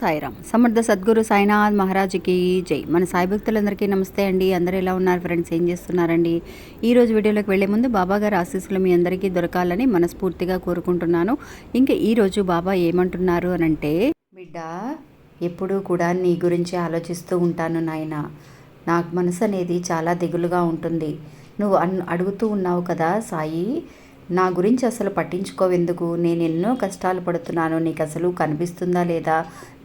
సాయిరామ్. సమర్థ సద్గురు సాయినాథ్ మహారాజుకి జై. మన సాయి భక్తులందరికీ నమస్తే అండి. అందరూ ఎలా ఉన్నారు ఫ్రెండ్స్? ఏం చేస్తున్నారండి? ఈ రోజు వీడియోలోకి వెళ్ళే ముందు బాబా గారి ఆశీస్సులు మీ అందరికీ దొరకాలని మనస్ఫూర్తిగా కోరుకుంటున్నాను. ఇంకా ఈ రోజు బాబా ఏమంటున్నారు అని అంటే బిడ్డ ఎప్పుడూ కూడా నీ గురించి ఆలోచిస్తూ ఉంటాను నాయన. నాకు మనసు అనేది చాలా దిగులుగా ఉంటుంది. నువ్వు అన్ అడుగుతూ ఉన్నావు కదా సాయి. నా గురించి అసలు పట్టించుకోవెందుకు? నేను ఎన్నో కష్టాలు పడుతున్నాను. నీకు అసలు కనిపిస్తుందా లేదా?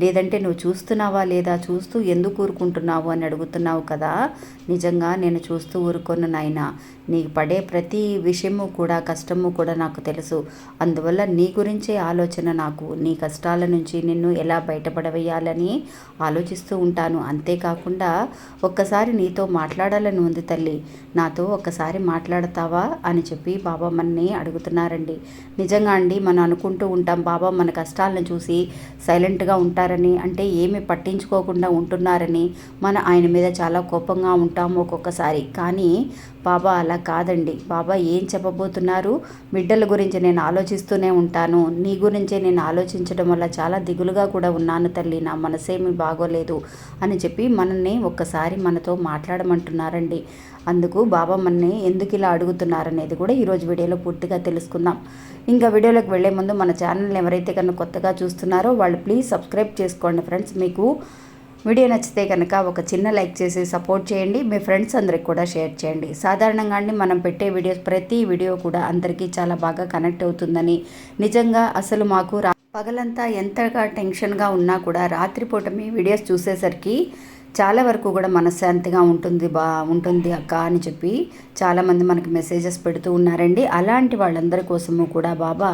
లేదంటే నువ్వు చూస్తున్నావా లేదా? చూస్తూ ఎందుకు ఊరుకుంటున్నావు అని అడుగుతున్నావు కదా? నిజంగా నేను చూస్తూ ఊరుకొను నాయన. నీకు పడే ప్రతి విషయము కూడా కష్టము కూడా నాకు తెలుసు. అందువల్ల నీ గురించే ఆలోచన నాకు. నీ కష్టాల నుంచి నిన్ను ఎలా బయటపడవేయాలని ఆలోచిస్తూ ఉంటాను. అంతేకాకుండా ఒక్కసారి నీతో మాట్లాడాలని ఉంది తల్లి. నాతో ఒక్కసారి మాట్లాడతావా అని చెప్పి బాబా మనని అడుగుతున్నారండి. నిజంగా అండి మనం అనుకుంటూ ఉంటాం బాబా మన కష్టాలను చూసి సైలెంట్గా ఉంటారని అంటే ఏమి పట్టించుకోకుండా ఉంటున్నారని మన ఆయన మీద చాలా కోపంగా ఉంటాం ఒక్కొక్కసారి. కానీ బాబా అలా కాదండి. బాబా ఏం చెప్పబోతున్నారు? బిడ్డల గురించి నేను ఆలోచిస్తూనే ఉంటాను. నీ గురించే నేను ఆలోచించడం వల్ల చాలా దిగులుగా కూడా ఉన్నాను తల్లి. నా మనసేమి బాగోలేదు అని చెప్పి మనల్ని ఒక్కసారి మనతో మాట్లాడమంటున్నారండి. అందుకు బాబా మనని ఎందుకు ఇలా అడుగుతున్నారనేది కూడా ఈరోజు వీడియోలో పూర్తిగా తెలుసుకుందాం. ఇంకా వీడియోలోకి వెళ్ళే ముందు మన ఛానల్ని ఎవరైతే కనుక కొత్తగా చూస్తున్నారో వాళ్ళు ప్లీజ్ సబ్స్క్రైబ్ చేసుకోండి ఫ్రెండ్స్. మీకు వీడియో నచ్చితే కనుక ఒక చిన్న లైక్ చేసి సపోర్ట్ చేయండి. మీ ఫ్రెండ్స్ అందరికి కూడా షేర్ చేయండి. సాధారణంగా అండి మనం పెట్టే వీడియోస్ ప్రతి వీడియో కూడా అందరికీ చాలా బాగా కనెక్ట్ అవుతుందని నిజంగా అసలు మాకు పగలంతా ఎంతగా టెన్షన్గా ఉన్నా కూడా రాత్రిపూట మీ వీడియోస్ చూసేసరికి చాలా వరకు కూడా మనశ్శాంతిగా ఉంటుంది బా ఉంటుంది అక్క అని చెప్పి చాలామంది మనకి మెసేజెస్ పెడుతూ ఉన్నారండి. అలాంటి వాళ్ళందరి కోసము కూడా బాబా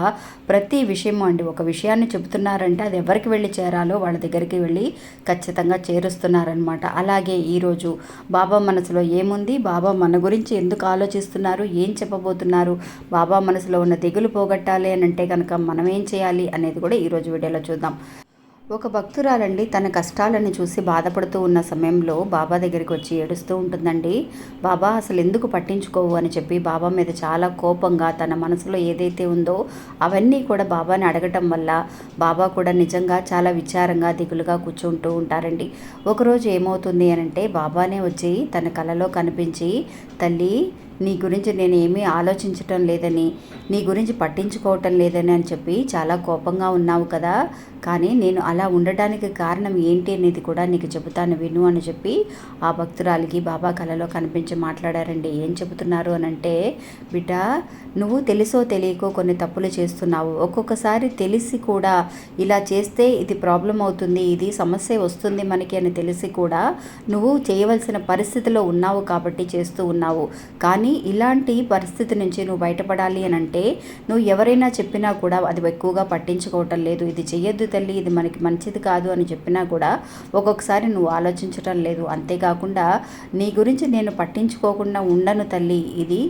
ప్రతి విషయము అండి ఒక విషయాన్ని చెబుతున్నారంటే అది ఎవరికి వెళ్ళి చేరాలో వాళ్ళ దగ్గరికి వెళ్ళి ఖచ్చితంగా చేరుస్తున్నారనమాట అలాగే ఈరోజు బాబా మనసులో ఏముంది? బాబా మన గురించి ఎందుకు ఆలోచిస్తున్నారు? ఏం చెప్పబోతున్నారు? బాబా మనసులో ఉన్న దిగులు పోగొట్టాలి అని అంటే కనుక మనం ఏం చేయాలి అనేది కూడా ఈరోజు వీడియోలో చూద్దాం. ఒక భక్తురాలండి. తన కష్టాలను చూసి బాధపడుతూ ఉన్న సమయంలో బాబా దగ్గరికి వచ్చి ఏడుస్తూ ఉంటుందండి. బాబా అసలు ఎందుకు పట్టించుకోవు? అని చెప్పి బాబా మీద చాలా కోపంగా తన మనసులో ఏదైతే ఉందో అవన్నీ కూడా బాబాని అడగటం వల్ల బాబా కూడా నిజంగా చాలా విచారంగా దిగులుగా కూర్చుంటూ ఉంటారండి. ఒకరోజు ఏమవుతుంది అని అంటే బాబానే వచ్చి తన కలలో కనిపించి తల్లి నీ గురించి నేను ఏమీ ఆలోచించటం లేదని నీ గురించి పట్టించుకోవటం లేదని అని చెప్పి చాలా కోపంగా ఉన్నావు కదా కానీ నేను అలా ఉండటానికి కారణం ఏంటి అనేది కూడా నీకు చెబుతాను. విను అని చెప్పి ఆ భక్తురాలికి బాబా కళలో కనిపించి మాట్లాడారండి. ఏం చెబుతున్నారు అని అంటే బిడ్డ నువ్వు తెలుసో తెలియకో కొన్ని తప్పులు చేస్తున్నావు. ఒక్కొక్కసారి తెలిసి కూడా ఇలా చేస్తే ఇది ప్రాబ్లం అవుతుంది ఇది సమస్య వస్తుంది మనకి అని తెలిసి కూడా నువ్వు చేయవలసిన పరిస్థితిలో ఉన్నావు కాబట్టి చేస్తూ ఉన్నావు. కానీ ఇలాంటి పరిస్థితి నుంచి నువ్వు బయటపడాలి అని అంటే నువ్వు ఎవరైనా చెప్పినా కూడా అది ఎక్కువగా పట్టించుకోవటం లేదు. ఇది చెయ్యొద్దు తల్లి ఇది మనకి మంచిది కాదు అని చెప్పినా కూడా ఒక్కొక్కసారి నువ్వు ఆలోచించటం లేదు. అంతేకాకుండా నీ గురించి నేను పట్టించుకోకుండా ఉండను తల్లి. ఇది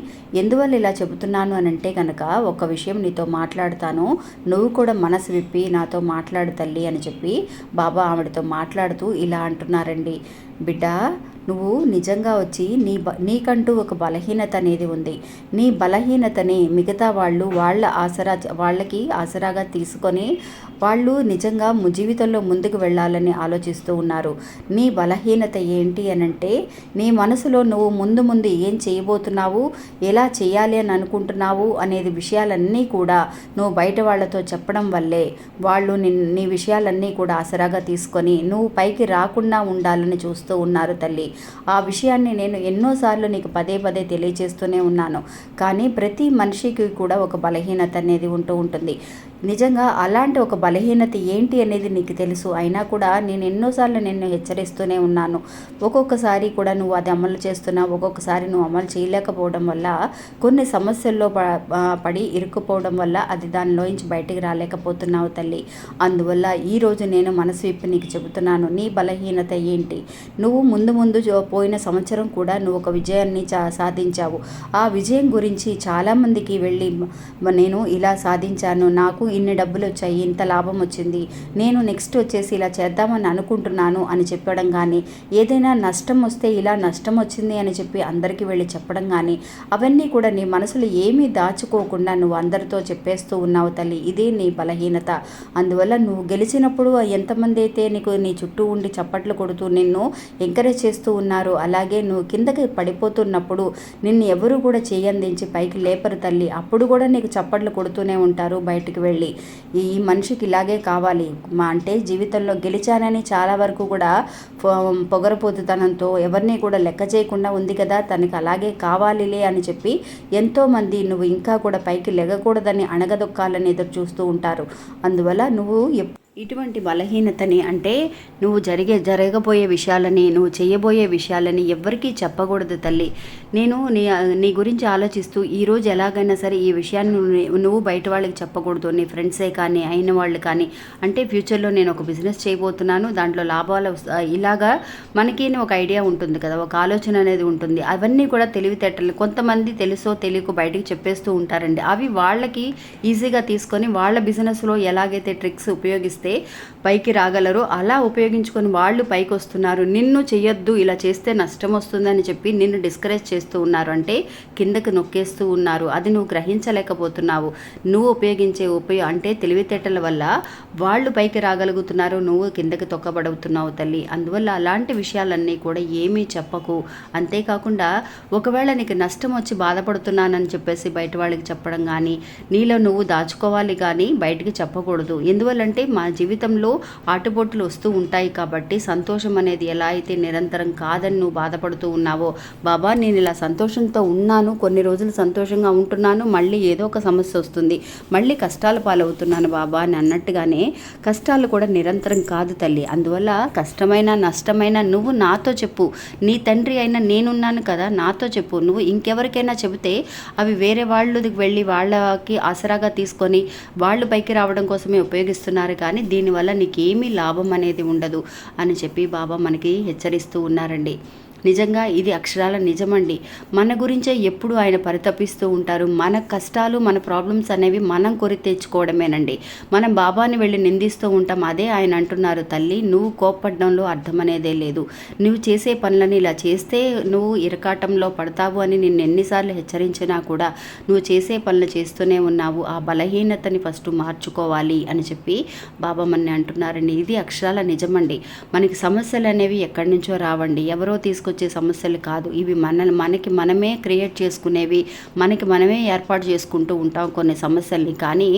ఎందువల్ల ఇలా చెబుతున్నాను అని అంటే కనుక ఒక విషయం నీతో మాట్లాడతాను. నువ్వు కూడా మనసు విప్పి నాతో మాట్లాడు తల్లి అని చెప్పి బాబా ఆవిడతో మాట్లాడుతూ ఇలా అంటున్నారండి. బిడ్డ నువ్వు నిజంగా వచ్చి నీ బ నీకంటూ ఒక బలహీనత అనేది ఉంది. నీ బలహీనతని మిగతా వాళ్ళు వాళ్ళ ఆసరా వాళ్ళకి ఆసరాగా తీసుకొని వాళ్ళు నిజంగా జీవితంలో ముందుకు వెళ్ళాలని ఆలోచిస్తూ ఉన్నారు. నీ బలహీనత ఏంటి అని అంటే నీ మనసులో నువ్వు ముందు ముందు ఏం చేయబోతున్నావు ఎలా చేయాలి అని అనుకుంటున్నావు అనేది విషయాలన్నీ కూడా నువ్వు బయట వాళ్ళతో చెప్పడం వల్లే వాళ్ళు నీ విషయాలన్నీ కూడా ఆసరాగా తీసుకొని నువ్వు పైకి రాకుండా ఉండాలని చూస్తూ ఉన్నారు తల్లి. ఆ విషయాన్ని నేను ఎన్నోసార్లు నీకు పదే పదే తెలియజేస్తూనే ఉన్నాను. కానీ ప్రతి మనిషికి కూడా ఒక బలహీనత అనేది ఉంటూ ఉంటుంది. నిజంగా అలాంటి ఒక బలహీనత ఏంటి అనేది నీకు తెలుసు. అయినా కూడా నేను ఎన్నోసార్లు నిన్ను హెచ్చరిస్తూనే ఉన్నాను. ఒక్కొక్కసారి కూడా నువ్వు అది అమలు చేస్తున్నావు ఒక్కొక్కసారి నువ్వు అమలు చేయలేకపోవడం వల్ల కొన్ని సమస్యల్లో పడి ఇరుక్కుపోవడం వల్ల అది దానిలోంచి బయటికి రాలేకపోతున్నావు తల్లి. అందువల్ల ఈరోజు నేను మనసు విప్పి నీకు చెబుతున్నాను నీ బలహీనత ఏంటి? నువ్వు ముందు ముందు పోయిన సంవత్సరం కూడా నువ్వు ఒక విజయాన్ని సాధించావు. ఆ విజయం గురించి చాలామందికి వెళ్ళి నేను ఇలా సాధించాను నాకు ఇన్ని డబ్బులు వచ్చాయి ఇంత లాభం వచ్చింది నేను నెక్స్ట్ వచ్చేసి ఇలా చేద్దామని అనుకుంటున్నాను అని చెప్పడం కానీ ఏదైనా నష్టం వస్తే ఇలా నష్టం వచ్చింది అని చెప్పి అందరికీ వెళ్ళి చెప్పడం కానీ అవన్నీ కూడా నీ మనసులో ఏమీ దాచుకోకుండా నువ్వు అందరితో చెప్పేస్తూ ఉన్నావు తల్లి. ఇదే నీ బలహీనత. అందువల్ల నువ్వు గెలిచినప్పుడు ఎంతమంది అయితే నీకు నీ చుట్టూ ఉండి చప్పట్లు కొడుతూ నిన్ను ఎంకరేజ్ చేస్తూ ఉన్నారు అలాగే నువ్వు కిందకి పడిపోతున్నప్పుడు నిన్ను ఎవరు కూడా చేయందించి పైకి లేపరు తల్లి. అప్పుడు కూడా నీకు చప్పట్లు కొడుతూనే ఉంటారు బయటికి వెళ్ళి. ఈ ఈ మనిషికి ఇలాగే కావాలి. మా అంటే జీవితంలో గెలిచానని చాలా వరకు కూడా పొ- పొగరపోతుతనంతో ఎవరిని కూడా లెక్క చేయకుండా ఉంది కదా తనకి అలాగే కావాలిలే అని చెప్పి ఎంతోమంది నువ్వు ఇంకా కూడా పైకి లెగకూడదని అణగదొక్కాలని ఎదురు చూస్తూ ఉంటారు. అందువల్ల నువ్వు ఎప్పుడు ఇటువంటి బలహీనతని అంటే నువ్వు జరిగే జరగబోయే విషయాలని నువ్వు చేయబోయే విషయాలని ఎవ్వరికీ చెప్పకూడదు తల్లి. నేను నీ నీ గురించి ఆలోచిస్తూ ఈరోజు ఎలాగైనా సరే ఈ విషయాన్ని నువ్వు- బయట వాళ్ళకి చెప్పకూడదు. నీ ఫ్రెండ్సే కానీ అయిన వాళ్ళు కానీ. అంటే ఫ్యూచర్లో నేను ఒక బిజినెస్ చేయబోతున్నాను. దాంట్లో లాభాలు ఇలాగా మనకి ఒక ఐడియా ఉంటుంది కదా. ఒక ఆలోచన అనేది ఉంటుంది. అవన్నీ కూడా తెలివితేటలు కొంతమంది తెలుసో తెలియకో బయటికి చెప్పేస్తూ ఉంటారండి. అవి వాళ్ళకి ఈజీగా తీసుకొని వాళ్ళ బిజినెస్లో ఎలాగైతే ట్రిక్స్ ఉపయోగిస్తే పైకి రాగలరో అలా ఉపయోగించుకొని వాళ్ళు పైకి వస్తున్నారు నిన్ను చెయ్యొద్దు ఇలా చేస్తే నష్టం వస్తుందని చెప్పి నిన్ను డిస్కరేజ్ చేస్తూ ఉన్నారు. అంటే కిందకి నొక్కేస్తూ ఉన్నారు. అది నువ్వు గ్రహించలేకపోతున్నావు. నువ్వు ఉపయోగించే ఉపయోగ అంటే తెలివితేటల వల్ల వాళ్ళు పైకి రాగలుగుతున్నారు. నువ్వు కిందకి తొక్కబడుతున్నావు తల్లి. అందువల్ల అలాంటి విషయాలన్నీ కూడా ఏమీ చెప్పకు. అంతేకాకుండా ఒకవేళ నీకు నష్టం వచ్చి బాధపడుతున్నానని చెప్పేసి బయట వాళ్ళకి చెప్పడం కానీ నీలో నువ్వు దాచుకోవాలి కానీ బయటికి చెప్పకూడదు. ఎందువల్లంటే మా జీవితంలో ఆటుపోట్లు వస్తూ ఉంటాయి కాబట్టి సంతోషం అనేది ఎలా అయితే నిరంతరం కాదని నువ్వు బాధపడుతూ ఉన్నావో బాబా నేను ఇలా సంతోషంతో ఉన్నాను కొన్ని రోజులు సంతోషంగా ఉంటున్నాను మళ్ళీ ఏదో ఒక సమస్య వస్తుంది మళ్ళీ కష్టాల పాలవుతున్నాను బాబా అని అన్నట్టుగానే కష్టాలు కూడా నిరంతరం కాదు తల్లి. అందువల్ల కష్టమైన నష్టమైన నువ్వు నాతో చెప్పు. నీ తండ్రి అయినా నేనున్నాను కదా నాతో చెప్పు. నువ్వు ఇంకెవరికైనా చెబితే అవి వేరే వాళ్ళకి వెళ్ళి వాళ్ళకి ఆసరాగా తీసుకొని వాళ్ళు పైకి రావడం కోసమే ఉపయోగిస్తున్నారు. కానీ దీనివల్ల నీకేమీ లాభం అనేది ఉండదు అని చెప్పి బాబా మనకి హెచ్చరిస్తూ ఉన్నారండి. నిజంగా ఇది అక్షరాల నిజమండి. మన గురించే ఎప్పుడు ఆయన పరితపిస్తూ ఉంటారు. మన కష్టాలు మన ప్రాబ్లమ్స్ అనేవి మనం కొని తెచ్చుకోవడమేనండి. మనం బాబాని వెళ్ళి నిందిస్తూ ఉంటాం. అదే ఆయన అంటున్నారు తల్లి నువ్వు కోప్పడడంలో అర్థం అనేదే లేదు. నువ్వు చేసే పనులని ఇలా చేస్తే నువ్వు ఇరకాటంలో పడతావు అని నిన్ను ఎన్నిసార్లు హెచ్చరించినా కూడా నువ్వు చేసే పనులు చేస్తూనే ఉన్నావు. ఆ బలహీనతని ఫస్ట్ మార్చుకోవాలి అని చెప్పి బాబా మన్ని అంటున్నారండి. ఇది అక్షరాల నిజమండి. మనకి సమస్యలు అనేవి ఎక్కడి నుంచో రావండి. ఎవరో తీసుకొచ్చే సమస్యలు కాదు. ఇవి మన మనకి మనమే క్రియేట్ చేసుకునేవి మనకి మనమే ఏర్పాటు చేసుకుంటూ ఉంటాం కొన్ని సమస్యల్ని. కానీ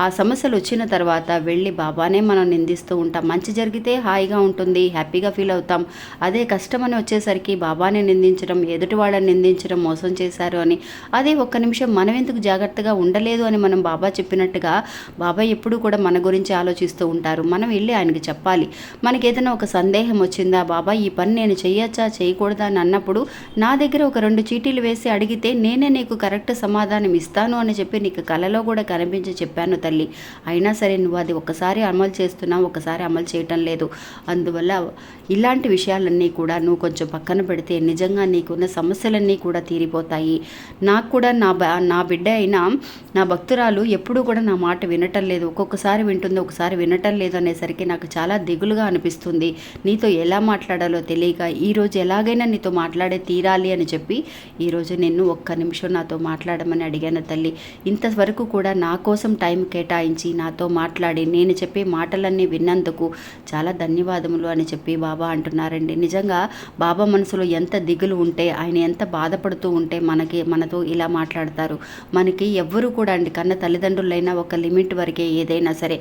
ఆ సమస్యలు వచ్చిన తర్వాత వెళ్ళి బాబానే మనం నిందిస్తూ ఉంటాం. మంచి జరిగితే హాయిగా ఉంటుంది హ్యాపీగా ఫీల్ అవుతాం. అదే కష్టం అని వచ్చేసరికి బాబానే నిందించడం ఎదుటి వాళ్ళని నిందించడం మోసం చేశారు అని. అదే ఒక్క నిమిషం మనం ఎందుకు జాగ్రత్తగా ఉండలేదు అని మనం బాబా చెప్పినట్టుగా బాబా ఎప్పుడు కూడా మన గురించి ఆలోచిస్తూ ఉంటారు. మనం వెళ్ళి ఆయనకి చెప్పాలి. మనకి ఏదైనా ఒక సందేహం వచ్చిందా? బాబా ఈ పని నేను చేయొచ్చా చేయకూడదు అని అన్నప్పుడు నా దగ్గర ఒక రెండు చీటీలు వేసి అడిగితే నేనే నీకు కరెక్ట్ సమాధానం ఇస్తాను అని చెప్పి నీకు కలలో కూడా కనిపించి చెప్పాను తల్లి. అయినా సరే నువ్వు అది ఒకసారి అమలు చేస్తున్నావు ఒకసారి అమలు చేయటం లేదు. అందువల్ల ఇలాంటి విషయాలన్నీ కూడా నువ్వు కొంచెం పక్కన పెడితే నిజంగా నీకున్న సమస్యలన్నీ కూడా తీరిపోతాయి. నాకు కూడా నా బ నా బిడ్డ అయినా నా భక్తురాలు ఎప్పుడూ కూడా నా మాట వినటం లేదు. ఒక్కొక్కసారి వింటుంది ఒకసారి వినటం లేదు అనేసరికి నాకు చాలా దిగులుగా అనిపిస్తుంది. నీతో ఎలా మాట్లాడాలో తెలియక ఈరోజు ఎలాగైనా నీతో మాట్లాడే తీరాలి అని చెప్పి ఈరోజు నిన్ను ఒక్క నిమిషం నాతో మాట్లాడమని అడిగాను తల్లి. ఇంతవరకు కూడా నా కోసం టైం కేటాయించి నాతో మాట్లాడి నేను చెప్పే మాటలన్నీ విన్నందుకు చాలా ధన్యవాదములు అని చెప్పి బాబా అంటున్నారండి. నిజంగా బాబా మనసులో ఎంత దిగులు ఉంటే ఆయన ఎంత బాధపడుతూ ఉంటే మనకి మనతో ఇలా మాట్లాడతారు. మనకి ఎవ్వరు కూడా అండి కన్న తల్లిదండ్రులైనా ఒక లిమిట్ వరకే ఏదైనా సరే.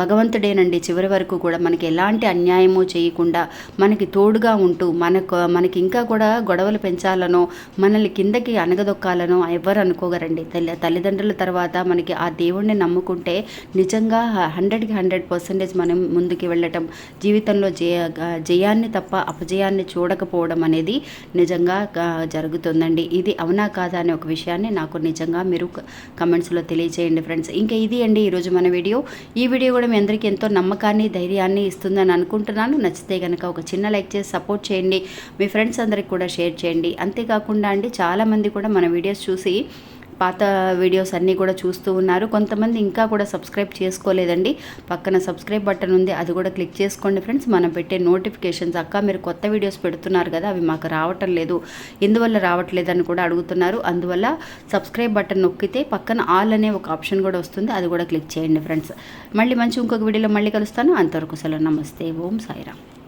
భగవంతుడేనండి. చివరి వరకు కూడా మనకి ఎలాంటి అన్యాయము చేయకుండా మనకి తోడుగా ఉంటూ మనకు మనకి ఇంకా కూడా గొడవలు పెంచాలనో మనల్ని కిందకి అనగదొక్కాలనో ఎవరు అనుకోగరండి. తల్లి తల్లిదండ్రుల తర్వాత మనకి ఆ దేవుణ్ణి నమ్ముకుంటే నిజంగా హండ్రెడ్కి హండ్రెడ్ పర్సెంటేజ్ మనం ముందుకు వెళ్ళటం జీవితంలో జయ జయాన్ని తప్ప అపజయాన్ని చూడకపోవడం అనేది నిజంగా జరుగుతుందండి. ఇది అవునా కాదా అనే ఒక విషయాన్ని నాకు నిజంగా మీరు కమెంట్స్లో తెలియజేయండి ఫ్రెండ్స్. ఇంకా ఇది అండి ఈరోజు మన వీడియో. ఈ వీడియో కూడా మీ అందరికీ ఎంతో నమ్మకాన్ని ధైర్యాన్ని ఇస్తుందని అనుకుంటున్నాను. నచ్చితే కనుక ఒక చిన్న లైక్ చేసి సపోర్ట్ చేయండి. మీ ఫ్రెండ్స్ అందరికి కూడా షేర్ చేయండి. అంతేకాకుండా అండి చాలామంది కూడా మన వీడియోస్ చూసి పాత వీడియోస్ అన్నీ కూడా చూస్తూ ఉన్నారు. కొంతమంది ఇంకా కూడా సబ్స్క్రైబ్ చేసుకోలేదండి. పక్కన సబ్స్క్రైబ్ బటన్ ఉంది. అది కూడా క్లిక్ చేసుకోండి ఫ్రెండ్స్. మనం పెట్టే నోటిఫికేషన్స్ అక్క మీరు కొత్త వీడియోస్ పెడుతున్నారు కదా అవి మాకు రావటం లేదు. ఎందువల్ల రావట్లేదని కూడా అడుగుతున్నారు. అందువల్ల సబ్స్క్రైబ్ బటన్ నొక్కితే పక్కన ఆల్ అనే ఒక ఆప్షన్ కూడా వస్తుంది. అది కూడా క్లిక్ చేయండి ఫ్రెండ్స్. మళ్ళీ మంచి ఇంకొక వీడియోలో మళ్ళీ కలుస్తాను. అంతవరకు సెలవు. నమస్తే. ఓం సాయిరామ్.